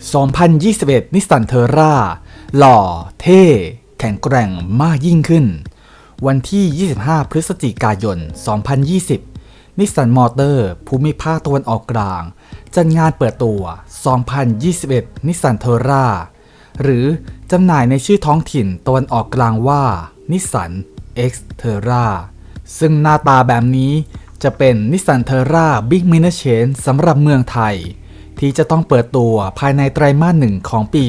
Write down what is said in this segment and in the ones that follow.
2021 นิสสันเทอร่า หล่อ เท่ แข็งแกร่งมากยิ่งขึ้น วันที่ 25 พฤศจิกายน 2020 นิสสันมอเตอร์ ภูมิภาคตะวันออกกลาง จัดงานเปิดตัว 2021 นิสสันเทอร่า หรือจำหน่ายในชื่อท้องถิ่นตะวันออกกลางว่านิสสัน X Terra ซึ่งหน้าตาแบบนี้จะเป็นนิสสันเทอร่าบิ๊กมินเชนสำหรับเมืองไทย ที่จะต้องเปิดตัวภายในไตรมาสหนึ่งของปี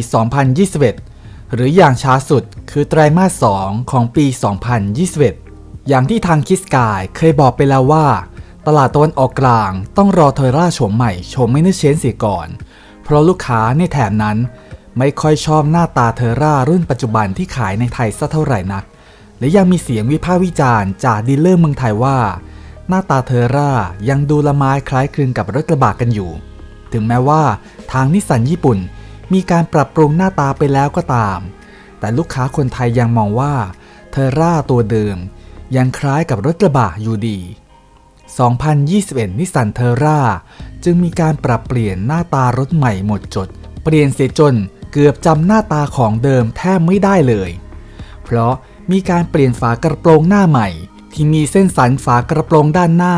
2021 หรืออย่างช้าสุดคือไตรมาส 2 ของปี 2021 อย่างที่ทางคิสกายเคยบอกไปแล้วว่า ตลาดตะวันออกกลางต้องรอเทอร่าโฉมใหม่โฉมไมินเชนเสียก่อน เพราะลูกค้าในแถบนั้น ไม่ค่อยชอบหน้าตาเทอร่ารุ่นปัจจุบันที่ขายในไทยสักเท่าไหร่นัก และยังมีเสียงวิพากษ์วิจารณ์จากดีลเลอร์เมืองไทยว่า หน้าตาเทอร่ายังดูละไม้คล้ายคลึงกับรถกระบะกันอยู่ ถึงแม้ว่าทางนิสสันญี่ปุ่น มีการปรับปรุงหน้าตาไปแล้วก็ตาม แต่ลูกค้าคนไทยยังมองว่าเทอร่าตัวเดิม ยังคล้ายกับรถกระบะอยู่ดี 2021 นิสสันเทอร่าจึงมีการปรับเปลี่ยนหน้าตารถใหม่หมดจด เปลี่ยนเสียจนเกือบจำหน้าตาของเดิมแทบไม่ได้เลย เพราะมีการเปลี่ยนฝากระโปรงหน้าใหม่ ที่มีเส้นสันฝากระโปรงด้านหน้า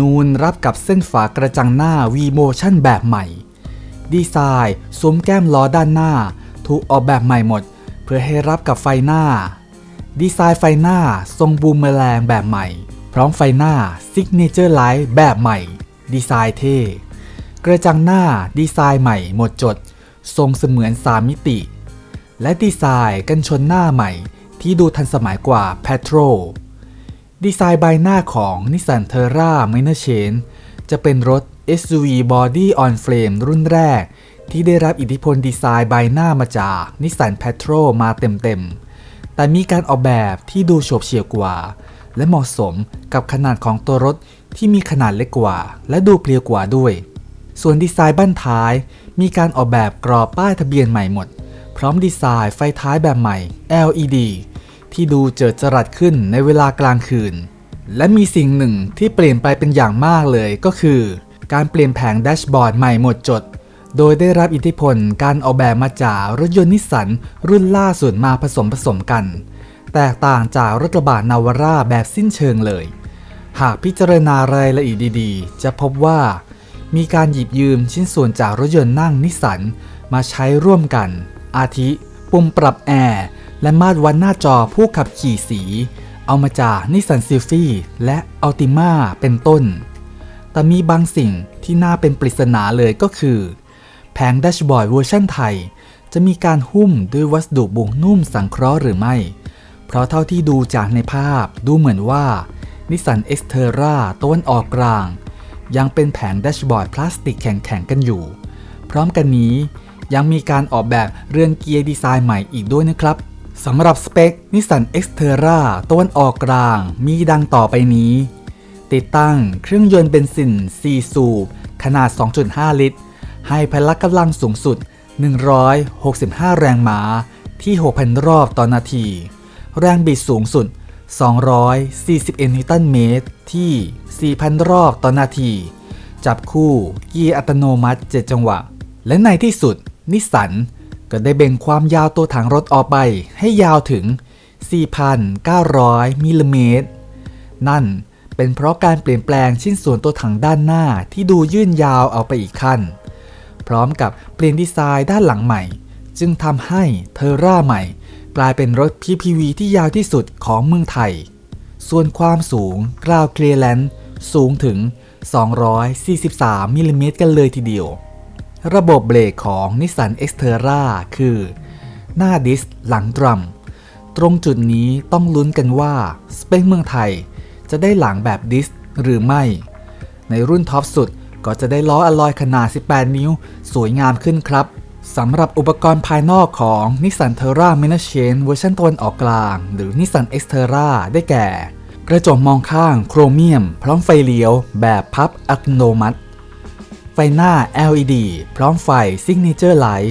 นูนรับกับเส้นฝากระจังหน้า V Motion แบบใหม่ ดีไซน์ซุ้มแก้มล้อด้านหน้า ถูกออกแบบใหม่หมด เพื่อให้รับกับไฟหน้า ดีไซน์ไฟหน้าทรงบูมเมอแรงแบบใหม่ พร้อมไฟหน้า Signature Light แบบใหม่ ดีไซน์เท่กระจังหน้าดีไซน์ใหม่หมดจด ทรงเสมือน3มิติ และดีไซน์กันชนหน้าใหม่ที่ดูทันสมัยกว่า p a t r o ดีไซน์ใบหน้าของ Nissan Terra Minor Change จะเป็นรถ SUV Body on Frame รุ่นแรก ที่ได้รับอิทธิพลดีไซน์ใบหน้ามาจาก Nissan p a t r o มาเต็มๆ แต่มีการออกแบบที่ดูโฉบเฉี่ยวกว่า และเหมาะสมกับขนาดของตัวรถที่มีขนาดเล็กกว่า และดูเพรียวกว่าด้วย ส่วนดีไซน์บ้านท้าย มีการออกแบบกรอบป้ายทะเบียนใหม่หมด พร้อมดีไซน์ไฟท้ายแบบใหม่ LED ที่ดูเจิดจรัสขึ้นในเวลากลางคืน และมีสิ่งหนึ่งที่เปลี่ยนไปเป็นอย่างมากเลยก็คือ การเปลี่ยนแผงแดชบอร์ดใหม่หมดจด โดยได้รับอิทธิพลการออกแบบมาจากรถยนต์นิสสันรุ่นล่าสุดมาผสมผสมกัน แตกต่างจากรถกระบะนาวาร่าแบบสิ้นเชิงเลย หากพิจารณารายละเอียดดีๆ จะพบว่า มีการหยิบยืมชิ้นส่วนจากรถยนต์นั่งนิสสันมาใช้ร่วมกัน อาทิ ปุ่มปรับแอร์ และมาตรวัดหน้าจอผู้ขับขี่สี เอามาจากนิสสันซิลฟี่และอัลติมาเป็นต้น แต่มีบางสิ่งที่น่าเป็นปริศนาเลยก็คือ แผงแดชบอร์ดเวอร์ชันไทย จะมีการหุ้มด้วยวัสดุบุนุ่มสังเคราะห์หรือไม่ เพราะเท่าที่ดูจากในภาพดูเหมือนว่านิสสันเอ็กเทอร่าต้นออกกลาง ยังเป็นแผงแดชบอร์ดพลาสติกแข็งๆกันอยู่ พร้อมกันนี้ยังมีการออกแบบเรือนเกียร์ดีไซน์ใหม่อีกด้วยนะครับ สำหรับสเปคนิสสัน Xterra ตะวันออกกลางมีดังต่อไปนี้ ติดตั้งเครื่องยนต์เบนซิน 4 สูบ ขนาด 2.5 ลิตร ให้พละกำลังสูงสุด 165 แรงม้าที่ 6,000 รอบต่อนาที แรงบิดสูงสุด 241 นิวตันเมตรที่ 4,000 รอบต่อนาที จับคู่เกียร์อัตโนมัติ 7 จังหวะ และในที่สุดนิสสัน ก็ได้เบ่งความยาวตัวถังรถออกไปให้ยาวถึง 4,900 มิลลิเมตร นั่นเป็นเพราะการเปลี่ยนแปลงชิ้นส่วนตัวถังด้านหน้าที่ดูยื่นยาวเอาไปอีกขั้น พร้อมกับเปลี่ยนดีไซน์ด้านหลังใหม่ จึงทำให้เทอร่าใหม่ กลายเป็นรถ PPV ที่ยาวที่สุดของเมืองไทย ส่วนความสูงกราวเคลียร์แลนด์สูงถึง 243 มิลลิเมตรกันเลยทีเดียว ระบบเบรกของ Nissan Xterra คือ หน้าดิสก์หลังดรัม ตรงจุดนี้ต้องลุ้นกันว่าสเปคเมืองไทย จะได้หลังแบบดิสก์หรือไม่ ในรุ่นท็อปสุดก็จะได้ล้ออลลอยขนาด 18 นิ้ว สวยงามขึ้นครับสำหรับอุปกรณ์ภายนอกของ Nissan Terra m e n a c h a n เวอร์ชันตะวันออกกลาง หรือ Nissan Xterra ได้แก่ กระจกมองข้างโครเมียม พร้อมไฟเลี้ยว แบบพับอัตโนมัติ ไฟหน้า LED พร้อมไฟ Signature Light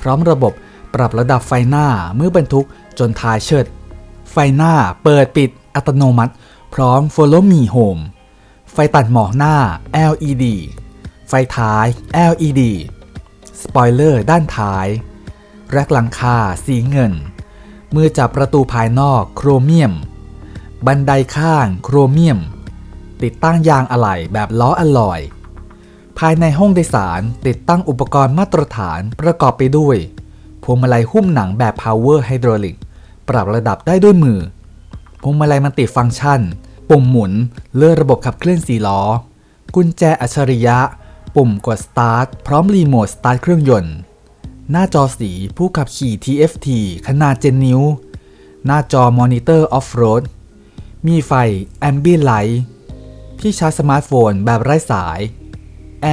พร้อมระบบปรับระดับไฟหน้าเมื่อบรรทุกจนท้ายเชิด ไฟหน้าเปิดปิดอัตโนมัติ พร้อม Follow Me Home ไฟตัดหมอกหน้า LED ไฟท้าย LED สปอยเลอร์ด้านท้าย แร็กหลังคาสีเงิน มือจับประตูภายนอกโครเมียม บันไดข้างโครเมียม ติดตั้งยางอะไหล่แบบล้ออลลอย ภายในห้องโดยสารติดตั้งอุปกรณ์มาตรฐานประกอบไปด้วย พวงมาลัยหุ้มหนังแบบ Power Hydraulic ปรับระดับได้ด้วยมือ พวงมาลัยมันติฟังก์ชัน ปุ่มหมุน เลื่อนระบบขับเคลื่อนสีล้อ กุญแจอัจฉริยะ ปุ่มกดสตาร์ทพร้อมรีโมทสตาร์ทเครื่องยนต์ หน้าจอสีผู้ขับขี่ TFT ขนาด 7 นิ้ว หน้าจอมอนิเตอร์ออฟโรด มีไฟ Ambient Light ที่ชาร์จสมาร์ทโฟนแบบไร้สาย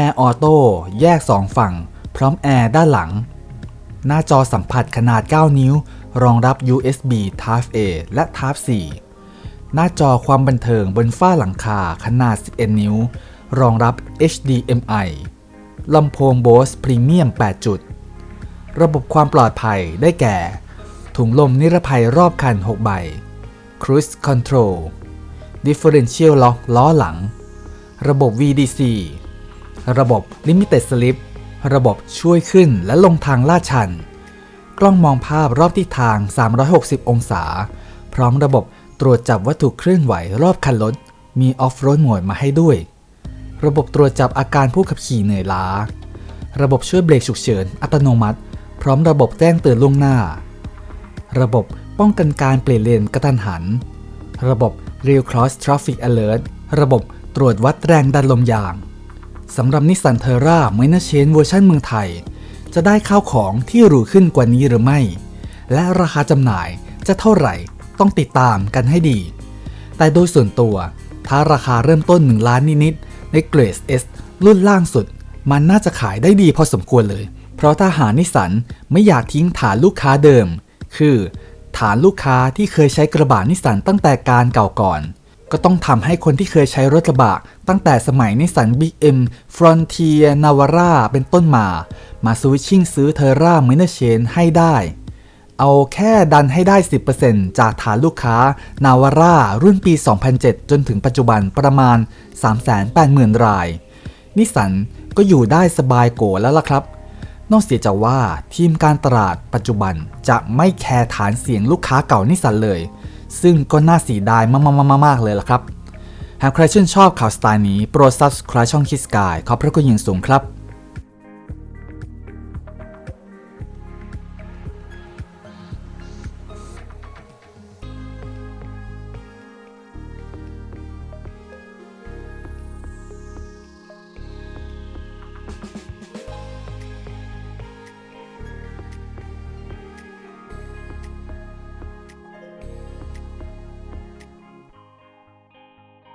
Air Auto แยก 2 ฝั่ง พร้อมแอร์ด้านหลัง หน้าจอสัมผัสขนาด 9 นิ้ว รองรับ USB Type A และ Type C หน้าจอความบันเทิงบนฝ้าหลังคาขนาด 11 นิ้ว รองรับ HDMI ลำโพง Bose Premium 8 จุด ระบบความปลอดภัยได้แก่ ถุงลมนิรภัยรอบคัน 6 ใบ Cruise Control Differential Lock ล้อหลัง ระบบ VDC ระบบ Limited Slip ระบบช่วยขึ้นและลงทางลาดชัน กล้องมองภาพรอบทิศทาง 360 องศา พร้อมระบบตรวจจับวัตถุเคลื่อนไหวรอบคันรถ มีออฟโรดโหมดมาให้ด้วย ระบบตรวจจับอาการผู้ขับขี่เหนื่อยล้า ระบบช่วยเบรกฉุกเฉินอัตโนมัติ พร้อมระบบแจ้งเตือนล่วงหน้า ระบบป้องกันการเปลี่ยนเลนกระทันหัน ระบบ Real Cross Traffic Alert ระบบตรวจวัดแรงดันลมยาง สำหรับนิสสันเทอร่าไมเนเชนเวอร์ชันเมืองไทย จะได้ข้าวของที่หรูขึ้นกว่านี้หรือไม่ และราคาจำหน่ายจะเท่าไหร่ต้องติดตามกันให้ดี แต่โดยส่วนตัว ถ้าราคาเริ่มต้น 1 ล้านนิดๆในเกรด S รุ่นล่างสุด มันน่าจะขายได้ดีพอสมควรเลย เพราะถ้าหานิสสันไม่อยากทิ้งฐานลูกค้าเดิม คือ ฐานลูกค้าที่เคยใช้กระบะนิสสันตั้งแต่การเก่าก่อน ก็ต้องทำให้คนที่เคยใช้รถกระบะ ตั้งแต่สมัยนิสสัน BM Frontier Navara เป็นต้นมา มาสวิชิ่งซื้อเทอร่ามิเนเชนให้ได้ เอาแค่ดันให้ได้ 10%จากฐานลูกค้านาวาร่ารุ่นปี 2007 จนถึงปัจจุบันประมาณ 380,000 ราย นิสันก็อยู่ได้สบายโกแล้วล่ะครับ นอกเสียจากว่าทีมการตลาดปัจจุบันจะไม่แคร์ฐานเสียงลูกค้าเก่านิสันเลย ซึ่งก็น่าเสียดายมากๆๆๆเลยล่ะครับ หากใครชื่นชอบข่าวสไตล์นี้โปรด subscribe ช่องคิสกายขอบพระคุณอย่างสูงครับ